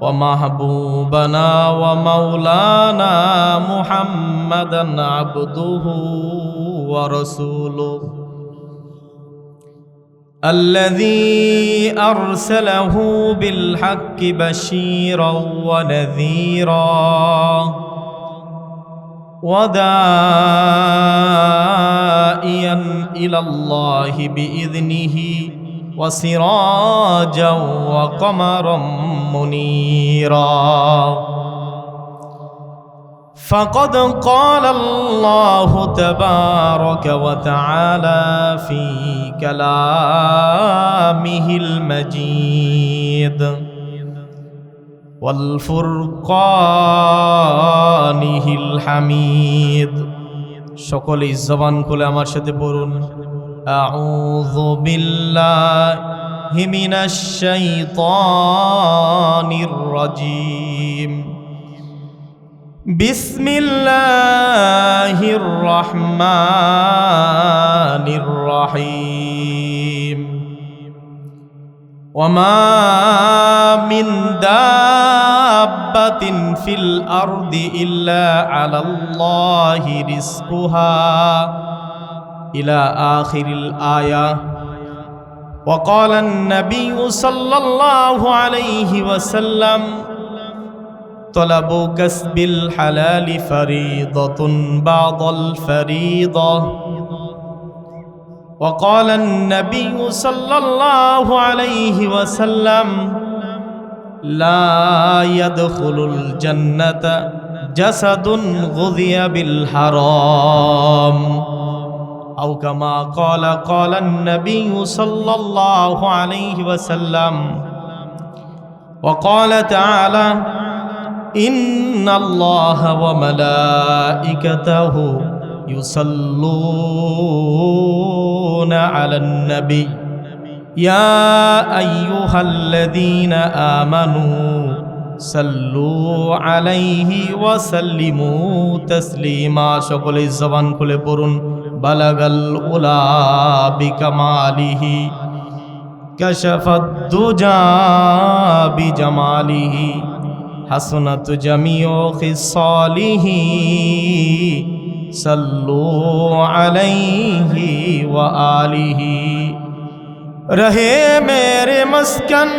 ومحبوبنا ومولانا محمدا عبده ورسوله. الذي أرسله بالحق بشيرا ونذيرا وداعيا إلى الله بإذنه وسراجا وقمرا منيرا فقد قال الله تبارك وتعالى في كلامه المجيد والفرقانه الحميد সকলে জবান খুলে আমার সাথে পড়ুন أعوذ بالله من الشيطان الرجيم. بسم الله الرحمن الرحيم. وما من دابة في الأرض إلا على الله رزقها. إلى آخر الآية. وقال النبي صلى الله عليه وسلم طلب كسب الحلال فريضة بعض الفريضة. وقال النبي صلى الله عليه وسلم لا يدخل الجنة جسد غذي بالحرام. أو كما قال قال النبي صلى الله عليه وسلم وقال تعالى إن الله وملائكته يصلون على النبي. يا أيها الذين آمنوا সাল্লু আলাইহি ওয়াসাল্লিমু তসলিমা সকলে জবান খুলে পড়ুন, বালাগাল উলা বিকামালিহি কশফদ্দুজা বিজামালিহি, হাসনাত জামিউ খিসালিহি, সাল্লু আলাইহি ওয়া আলিহি। রহে মেরে মস্কন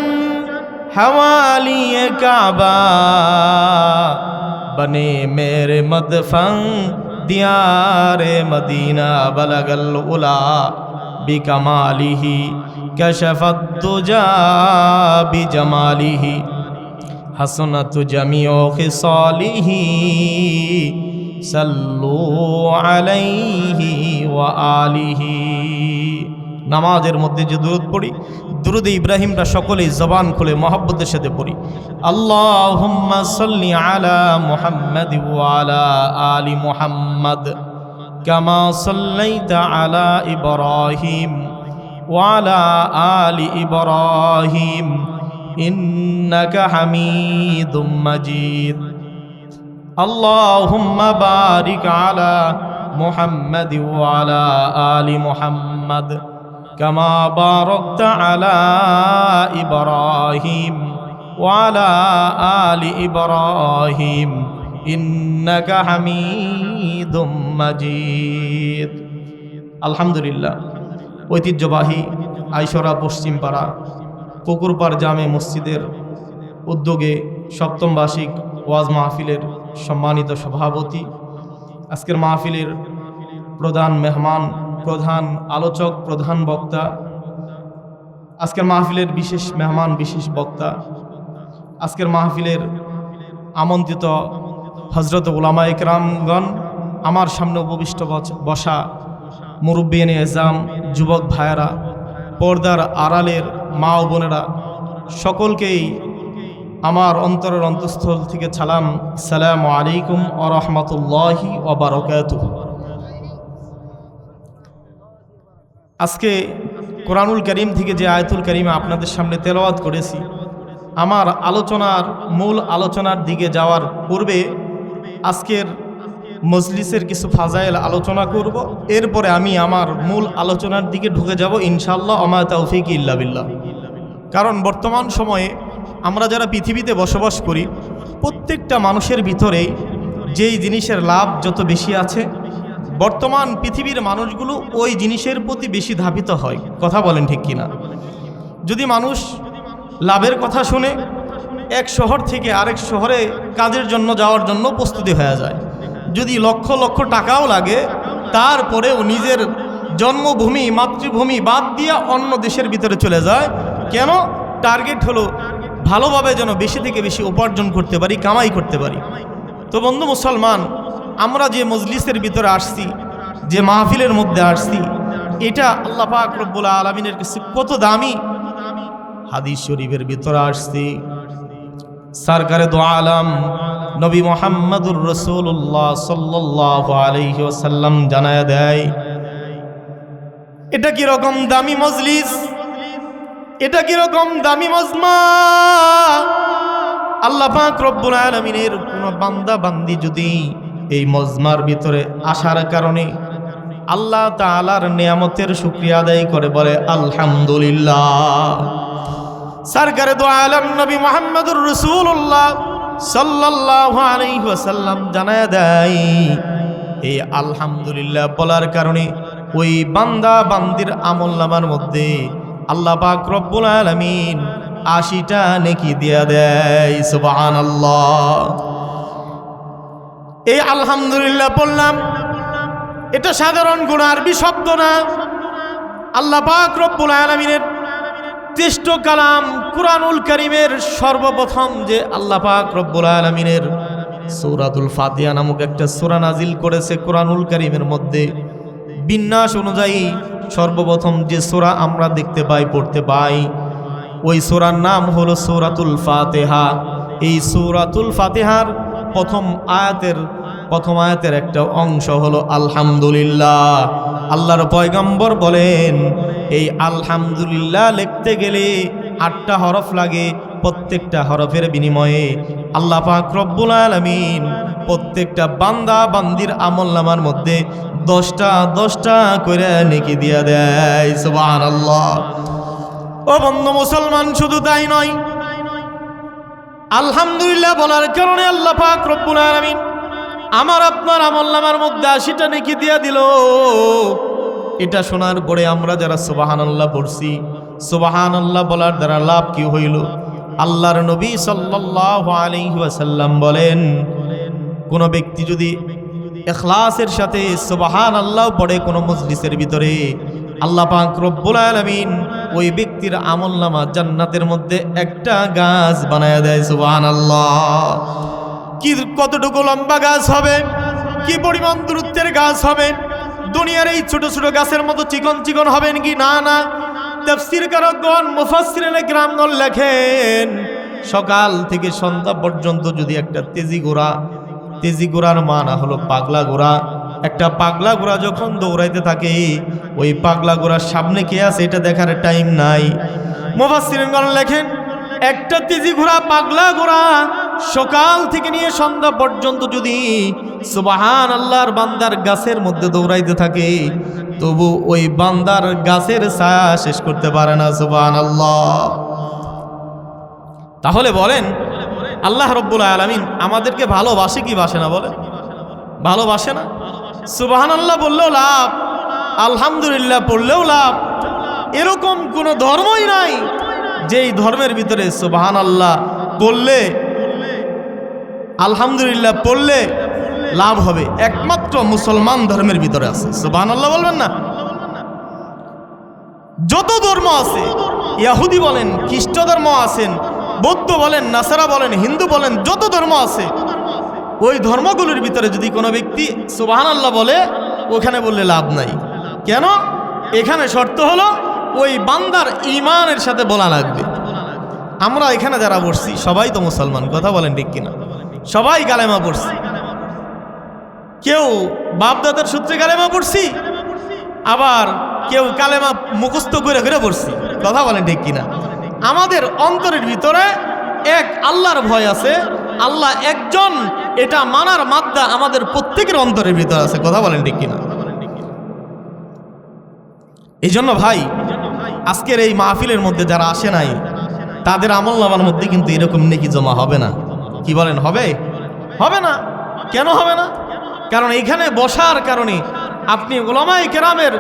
حوالی کعبہ بنے میرے مدفن دیار مدینہ بلغ العلا بکمالہ کشف الدجا بجمالہ حسنت جمیع خصالہ صلو علیہ وآلہ নামাজের মধ্যে যে দূরত পড়ি দুরুদে ইব্রাহিমরা সকলেই জবান খুলে মহাব্বতের সাথে পড়ি আল্লাহ সাল্লি আলা মুহাম্মদ ওয়ালা আলি মুহাম্মদ কামা সাল্লাইতা আলা ইব্রাহিম ওয়ালা আলি ইব্রাহিম ইন্নাকা হামিদুম মাজিদ اللهم بارك على محمد وعلى آل محمد كما باركت على إبراهيم وعلى آل إبراهيم إنك حميد مجيد الحمد لله ঐতিহ্যবাহী আইসরা পশ্চিমপাড়া পুকুরপাড় জামে মসজিদের উদ্যোগে সপ্তম বার্ষিক ওয়াজ মাহফিলের সম্মানিত সভাপতি আজকের মাহফিলের প্রধান মেহমান প্রধান আলোচক, প্রধান বক্তা, আজকের মাহফিলের বিশেষ মেহমান, বিশেষ বক্তা, আজকের মাহফিলের আমন্ত্রিত হজরত উলামা একরামগণ, আমার সামনে উপবিষ্ট বসা মুরব্বিয়ান এজাম, যুবক ভাইয়েরা, পর্দার আড়ালের মা ও বোনেরা, সকলকেই আমার অন্তরের অন্তঃস্থল থেকে ছালাম সালাম আলাইকুম ও রহমতুল্লাহি ওবরকাতুহ আজকে কোরআনুল করিম থেকে যে আয়তুল করিমে আপনাদের সামনে তেলাওয়াত করেছি, আমার আলোচনার মূল আলোচনার দিকে যাওয়ার পূর্বে আজকের মজলিসের কিছু ফাজাইল আলোচনা করব। এরপরে আমি আমার মূল আলোচনার দিকে ঢুকে যাব ইনশাল্লাহ অমা তৌফিক ইল্লা বিল্লাহ। কারণ বর্তমান সময়ে আমরা যারা পৃথিবীতে বসবাস করি, প্রত্যেকটা মানুষের ভিতরেই যেই জিনিসের লাভ যত বেশি আছে বর্তমান পৃথিবীর মানুষগুলো ওই জিনিসের প্রতি বেশি ধাবিত হয়। কথা বলেন ঠিক কিনা? যদি মানুষ লাভের কথা শুনে এক শহর থেকে আরেক শহরে কাজের জন্য যাওয়ার জন্য প্রস্তুতি হয়ে যায়। যদি লক্ষ লক্ষ টাকাও লাগে, তারপরেও নিজের জন্মভূমি, মাতৃভূমি বাদ দিয়ে অন্য দেশের ভিতরে চলে যায়, কেন? টার্গেট হলো ভালোভাবে যেন বেশি থেকে বেশি উপার্জন করতে পারি, কামাই করতে পারি। তো বন্ধু, মুসলমান আমরা যে মজলিসের ভিতরে আসছি, যে মাহফিলের মধ্যে আসছি, এটা আল্লাহ পাক রব্বুল আলমিনের কাছে কত দামি। হাদিস শরীফের ভিতরে আসছি, সরকারে দো আলম নবী মোহাম্মদুর রসুল্লাহ সাল্লাহ আলহি ওসাল্লাম জানায় দেয়, এটা কীরকম দামি মজলিস? এটা কীরকম দামি মজমা? আল্লাহ পাক রব্বুল আলমিনের কোনো বান্দা বান্দি যদি এই মজমার ভিতরে আসার কারণে আল্লাহ তাআলার নিয়ামতের শুক্রিয়া আদায় করে, বলে আলহামদুলিল্লাহ। সরকারে দো আলম নবী মোহাম্মদুর রসুল্লাহ আলাইহি ওয়াসাল্লাম জানায় দেয়, এই আলহামদুলিল্লাহ বলার কারণে ওই বান্দা বান্দির আমল নামার মধ্যে আল্লাহ পাক রব্বুল আলামিন আশিটা নেকি দিয়া দেয়, সুবহানাল্লাহ। এই আলহামদুলিল্লাহ বললাম, এটা সাধারণ গুণ, আরবি শব্দ না। আল্লাহ পাক রব্বুল আলামিনের তেষ্ট কালাম কুরআনুল করিমের সর্বপ্রথম যে আল্লাহ পাক রব্বুল আলামিনের সূরাতুল ফাতিহা নামক একটা সূরা নাজিল করেছে কুরআনুল করিমের মধ্যে। বিন্যাস অনুযায়ী সর্বপ্রথম যে সূরা আমরা দেখতে পাই, পড়তে পাই, ওই সূরার নাম হলো সূরাতুল ফাতেহা। এই সূরাতুল ফাতিহার প্রথম আয়াতের প্রথম আয়াতের একটা অংশ হলো আলহামদুলিল্লাহ। আল্লাহর পয়গম্বর বলেন, এই আলহামদুলিল্লাহ লিখতে গেলে আটটা হরফ লাগে, প্রত্যেকটা হরফের বিনিময়ে। আল্লাহ পাক রব্বুল আলামিন প্রত্যেকটা বান্দা বান্দির আমল নামার মধ্যে দশটা দশটা করে নেকি দিয়া দেয়, সুবহানাল্লাহ। ও বন্ধু মুসলমান, শুধু তাই নয় আলহামদুলিল্লাহ বলার কারণে আল্লাহ পাক রব্বুল আলামিন আমার আপনার আমল নামার মধ্যে আশিটা নেকি দিয়া দিল। এটা শোনার পরে আমরা যারা সুবাহান আল্লাহ পড়ছি সুবাহান আল্লাহ বলার দ্বারা লাভ কি হইল? আল্লাহর নবী সাল্লাহ আলাইহি ওয়াসাল্লাম বলেন, কোন ব্যক্তি যদি এখলাসের সাথে সুবাহান আল্লাহ পড়ে কোনো মজলিসের ভিতরে, আল্লাহ পাক রব্বুল আলামিন ওই ব্যক্তির আমল নামা জান্নাতের মধ্যে একটা গাছ বানায় দেয় আল্লাহ কি কতটুকু লম্বা গাছ হবে? কি পরিমাণ দূরত্বের গাছ হবে? দুনিয়ার এই ছোট ছোট গাছের মতো চিকন চিকন হবেন কি? না না। তাফসির কারকগণ গ্রামগণ লেখেন, সকাল থেকে সন্ধ্যা পর্যন্ত যদি একটা তেজি ঘোড়া তেজি ঘোড়ার মানা হলো পাগলা ঘোড়া একটা পাগলা ঘোড়া যখন দৌড়াইতে থাকে, ওই পাগলা ঘোড়ার সামনে কে আছে এটা দেখার টাইম নাই। মুফাসসিরিনগণ লেখেন, একটা তেজি ঘোড়া, পাগলা ঘোড়া, সকাল থেকে নিয়ে সন্ধ্যা পর্যন্ত যদি সুবাহান আল্লাহর বান্দার গাছের মধ্যে দৌড়াইতে থাকে, তবু ওই বান্দার গাছের ছায়া শেষ করতে পারে না সুবাহান আল্লাহ তাহলে বলেন, আল্লাহ রব্বুল আলমিন আমাদেরকে ভালোবাসে কি বাসে না বলে ভালোবাসে না? সুবাহান আল্লাহ বললেও লাভ, আলহামদুলিল্লাহ পড়লেও লাভ। এরকম কোনো ধর্মই নাই যেই ধর্মের ভিতরে সুবাহান আল্লাহ বললে আলহামদুলিল্লাহ পড়লে লাভ হবে। একমাত্র মুসলমান ধর্মের ভিতরে আছে। সুবাহ আল্লাহ বলবেন না? যত ধর্ম আছে, ইয়াহুদি বলেন, খ্রিস্ট ধর্ম আছেন, বৌদ্ধ বলেন, নাসারা বলেন, হিন্দু বলেন, যত ধর্ম আছে ওই ধর্মগুলোর ভিতরে যদি কোনো ব্যক্তি সুবাহান আল্লাহ বলে, ওখানে বললে লাভ নাই। কেন? এখানে শর্ত হলো, ওই বান্দার ইমানের সাথে বলা লাগবে। আমরা এখানে যারা বসছি, সবাই তো মুসলমান, কথা বলেন ঠিক কিনা? সবাই গালেমা পড়ছি। কেউ বাপদাদার সূত্রে গালেমা পড়ছি, আবার কেউ কালেমা মুখস্থ করে করে পড়ছি, কথা বলেন ঠিক কিনা? আমাদের অন্তরের ভিতরে এক আল্লাহর ভয় আছে, আল্লাহ একজন এটা মানার মাদ্দা আমাদের প্রত্যেকের অন্তরের ভিতরে আছে, কথা বলেন ঠিক কিনা? এই জন্য ভাই, আজকের এই মাহফিলের মধ্যে যারা আসে নাই, তাদের আমল নামার মধ্যে কিন্তু এরকম নেকি জমা হবে না। কি বলেন, হবে? হবে না। কেন হবে না? কারণ এখানে বসার কারণে আপনি ওলামাই কেরামের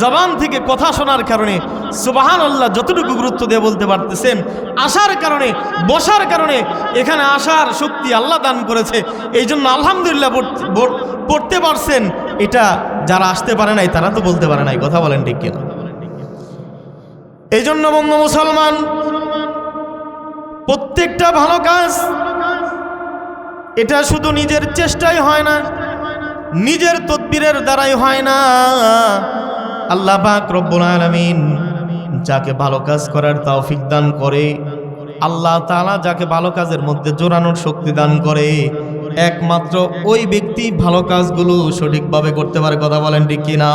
জবান থেকে কথা শোনার কারণে সুবাহান আল্লাহ যতটুকু গুরুত্ব দিয়ে বলতে পারতেছেন, আসার কারণে, বসার কারণে এখানে আসার শক্তি আল্লাহ দান করেছে। এই জন্য আলহামদুলিল্লাহ পড়তে- পারছেন। এটা যারা আসতে পারে নাই, তারা তো বলতে পারে নাই। কথা বলেন ঠিক কিনা? এই জন্য বন্ধু মুসলমান, প্রত্যেকটা ভালো কাজ, এটা শুধু নিজের চেষ্টাই হয় না, নিজের তদবিরের দ্বারাই হয় না। আল্লাহ পাক রব্বুল আলামিন যাকে ভালো কাজ করার তৌফিক দান করে, আল্লাহ তাআলা যাকে ভালো কাজের মধ্যে জোরানোর শক্তি দান করে, একমাত্র ওই ব্যক্তি ভালো কাজগুলো সঠিকভাবে করতে পারে কথা বলেন ঠিক কিনা?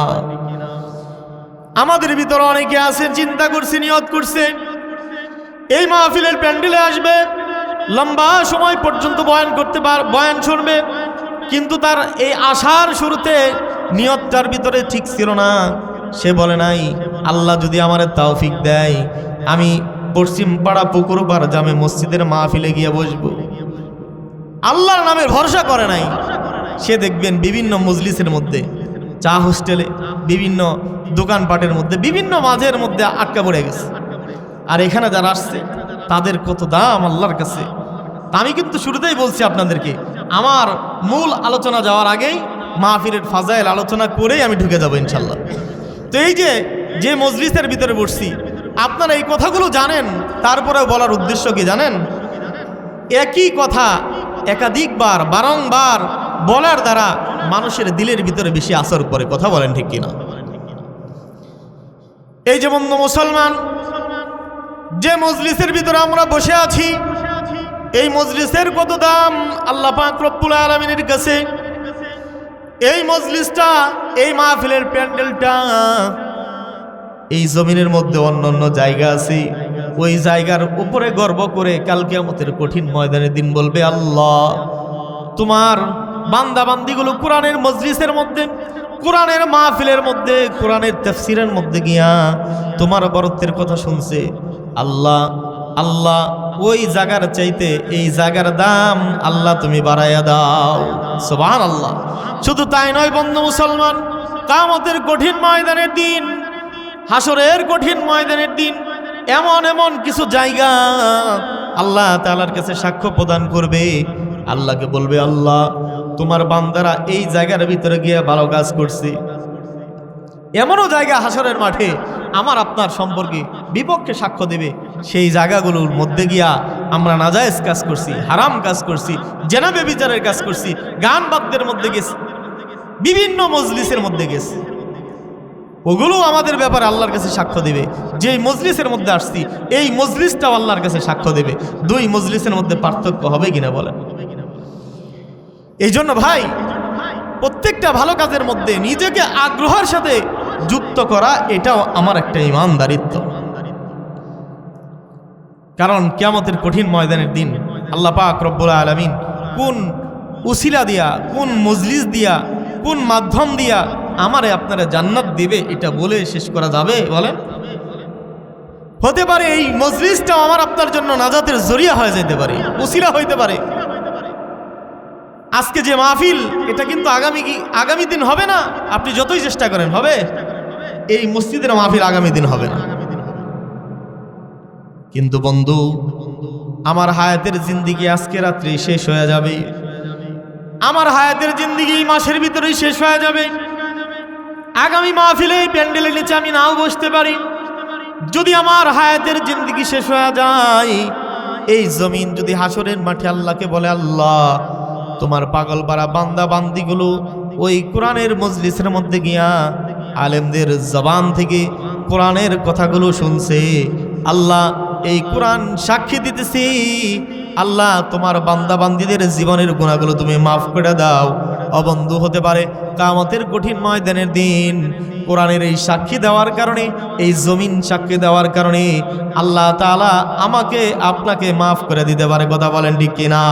আমাদের ভিতরে অনেকে আছেন, চিন্তা করছে নিয়ত করছে এই মাহফিলের প্যান্ডেলে আসবে, লম্বা সময় পর্যন্ত বয়ান করতে পার, বয়ান শুনবে, কিন্তু তার এই আশার শুরুতে নিয়তটার ভিতরে ঠিক ছিল না। সে বলে নাই, আল্লাহ যদি আমার তাওফিক দেয়, আমি পশ্চিম পাড়া পুকুর পাড়া জামে মসজিদের মাহফিলে গিয়ে বসবো। আল্লাহর নামে ভরসা করে নাই। সে দেখবেন বিভিন্ন মজলিসের মধ্যে, চা হোস্টেলে, বিভিন্ন দোকানপাটের মধ্যে, বিভিন্ন মাঝের মধ্যে আটকা পড়ে গেছে। আর এখানে যারা আসছে, তাদের কত দাম আল্লাহর কাছে। আমি কিন্তু শুরুতেই বলছি আপনাদেরকে, আমার মূল আলোচনা যাওয়ার আগেই মাহফিরের ফাজাইল আলোচনা করেই আমি ঢুকে যাব ইনশাল্লাহ। তো এই যে যে মজলিসের ভিতরে বসছি, আপনারা এই কথাগুলো জানেন, তারপরেও বলার উদ্দেশ্য কি জানেন? একই কথা একাধিকবার, বারংবার বলার দ্বারা মানুষের দিলের ভিতরে বেশি আসর করে কথা বলেন ঠিক কিনা? এই যে বন্ধু মুসলমান, যে মজলিসের ভিতরে আমরা বসে আছি, এই মজলিসের কত দাম আল্লাহ পাক রব্বুল আলমিনের কাছে এই মজলিসটা, এই মাহফিলের প্যান্ডেলটা। এই জমিনের মধ্যে অন্য অন্য জায়গা আছে। ওই জায়গার উপরে গর্ব করে কালকে আমাদের কঠিন ময়দানের দিন বলবে, আল্লাহ, তোমার বান্দা বান্দিগুলো কোরআনের মজলিসের মধ্যে, কোরআনের মাহফিলের মধ্যে, কোরআনের তফসিরের মধ্যে গিয়া তোমার বরত্বের কথা শুনছে। আল্লাহ আল্লাহ ওই জায়গার চাইতে এই জায়গার দাম আল্লাহ তুমি বাড়াইয়া দাও। সোবান আল্লাহ শুধু তাই নয় বন্ধু মুসলমান, কামতের কঠিন ময়দানের দিন হাসরের কঠিন ময়দানের দিন, এমন এমন কিছু জায়গা আল্লাহ তালার কাছে সাক্ষ্য প্রদান করবে। আল্লাহকে বলবে, আল্লাহ, তোমার বান্দারা এই জায়গার ভিতরে গিয়ে ভালো কাজ করছে। এমনও জায়গা হাসরের মাঠে আমার আপনার সম্পর্কে বিপক্ষে সাক্ষ্য দেবে। সেই জায়গাগুলোর মধ্যে গিয়া আমরা নাজায়েজ কাজ করছি, হারাম কাজ করছি জেনাবে বিচারের কাজ করছি, গান বাদ্যের মধ্যে গেছি, বিভিন্ন মজলিসের মধ্যে গেছি। ওগুলো আমাদের ব্যাপারে আল্লাহর কাছে সাক্ষ্য দেবে। যে মজলিসের মধ্যে আসছি, এই মজলিসটাও আল্লাহর কাছে সাক্ষ্য দেবে। দুই মজলিসের মধ্যে পার্থক্য হবে কিনা বলেন? এই জন্য ভাই, প্রত্যেকটা ভালো কাজের মধ্যে নিজেকে আগ্রহের সাথে যুক্ত করা, এটাও আমার একটা ইমানদারিত্ব। কারণ কিয়ামতের কঠিন ময়দানের দিন আল্লাহ পাক রব্বুল আলমিন কোন উসিলা দিয়া, কোন মজলিস দিয়া, কোন মাধ্যম দিয়া আমারে আপনারা জান্নাত দিবে এটা বলে শেষ করা যাবে? বলেন। হতে পারে এই মজলিসটাও আমার আপনার জন্য নাজাতের জরিয়া হয়ে যেতে পারে, উসিলা হইতে পারে। আজকে যে মাহফিল, এটা কিন্তু আগামী আগামী দিন হবে না? আপনি যতই চেষ্টা করেন, হবে? এই মসজিদের মাহফিল আগামী দিন হবে না। কিন্তু বন্ধু, আমার হায়াতের জিন্দিগি আজকে রাত্রি শেষ হয়ে যাবে। আমার হায়াতের জিন্দিগি এই মাসের ভিতরেই শেষ হয়ে যাবে। আগামী মাহফিলে এই প্যান্ডেলের নিচে আমি নাও বসতে পারি। যদি আমার হায়াতের জিন্দিগি শেষ হয়ে যায়, এই জমিন যদি হাসরের মাঠে আল্লাহকে বলে, আল্লাহ, তোমার পাগল পাড়া বান্দা বান্দিগুলো ওই কোরআনের মজলিসের মধ্যে গিয়া আলেমদের জবান থেকে কোরআনের কথাগুলো শুনছে। আল্লাহ এই কোরআন সাক্ষী দিতেছি, আল্লাহ তোমার বান্দা বান্দিদের জীবনের গুণাগুলো তুমি মাফ করে দাও। অবন্ধু হতে পারে কামতের কঠিন ময়দানের দিন, কোরআনের এই সাক্ষী দেওয়ার কারণে, এই জমিন সাক্ষী দেওয়ার কারণে আল্লাহ তালা আমাকে, আপনাকে মাফ করে দিতে পারে, কথা বলেন ঠিক কিনা?